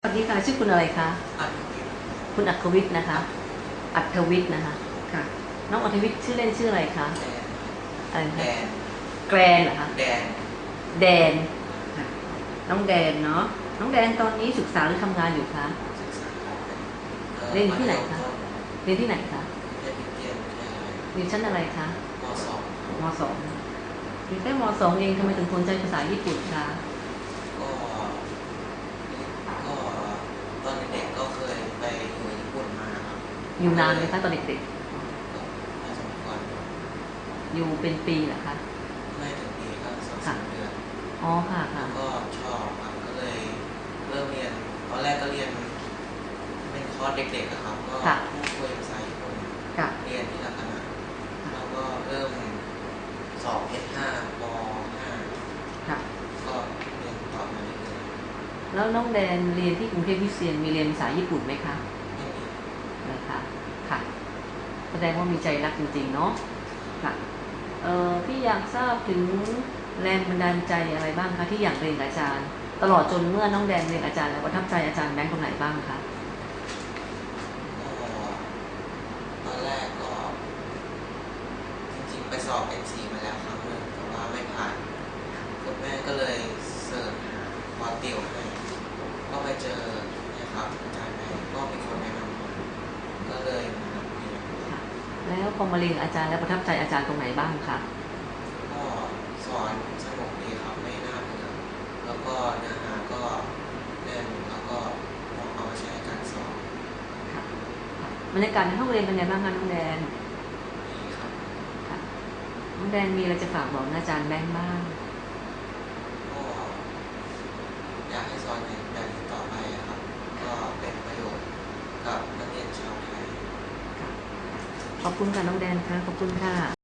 สวัสดีค่ะชื่อคุณอะไรคะอันนี้คุณอัควิทย์นะคะ อัธวิทย์นะคะค่ะ น้องอัธวิทย์ชื่อเล่นชื่ออะไรคะแดนอะไรแดคะนแกรนเหรอคะแดนแดนค่ะน้องแดนเนาะน้องแดนตอนนี้ศึกษาหรือทำงานอยู่คะศึกษาต่อไปอ่อเรียนที่ไหนคะมัธยมต้เรียนที่ไหนคะเรียนเรียนแค่เรียนชั้นอะไรคะมสองมสองเรียนแค่มสองเองทำไมถึงสนใจภาษาญี่ปุ่นคะ ก็ก็ตอนเด็กๆก็เคยไปอยู่ญี่ปุ่นมาครับ อยู่นานไหมคะตอนเด็กก็พอสมควรๆอยู่เป็นปีเหรอคะ ไม่ถึงปีก็สองสามเดือน อ๋อค่ะค่ะแล้วก็ชอบครับก็เลยเริ่มเรียนตอนแรกก็เรียน เป็นคอร์สเด็กๆอะครับก็ค่ะพูดคุยภาษาญี่ปุ่นค่ะ เรียนที่ละคณะแล้วก็เริ่มสอบ S5 ป ค่ะ .5 ก็เรียนต่อมาเรื่อยแล้วน้องแดนเรียนที่กรุงเทพคริสเตียนมีเรียนภาษาญี่ปุ่นไหมคะ ๆไม่มี นะคะค่ะ แสดงว่ามีใจรักจริงๆเนาะค่ะเอ่อพี่อยากทราบถึงแรงบันดาลใจอะไรบ้างคะที่อยากเรียนอาจารย์ ตลอดจนเมื่อน้องแดนเรียนอาจารย์แล้วประทับใจอาจารย์แบงค์ตรงไหนบ้างคะตอนแรกก็จริงๆไปสอบ N4 มาแล้วครั้งหนึ่งแต่ว่าไม่ผ่านคุณแม่ก็เลยเสิร์ชหาคอร์สติวให้ก็ไปเจอนี่ยครับอาจารย์แม่ก็มีคนแนะนำก็เลยมา แล้วพอมาเรียนกับอาจารย์แล้วประทับใจอาจารย์ตรงไหนบ้างคะก็สอนสนุกดีครับไม่น่าเบื่อแล้วก็เนื้อหาก็แน่นแล้วก็เอามาใช้ในการสอนค่ะค่ะบรรยากาศในห้องเรียนเป็นไงบ้างคะน้องแดนดีครับค่ะน้องแดนมีอะไรจะฝากบอกอาจารย์แบงค์บ้างก็อยากให้สอนอย่างแบบนี้ต่อไปอะครับ ก็เป็นประโยชน์กับนักเรียนชาวไทย ขอบคุณค่ะน้องแดนค่ะ ขอบคุณค่ะ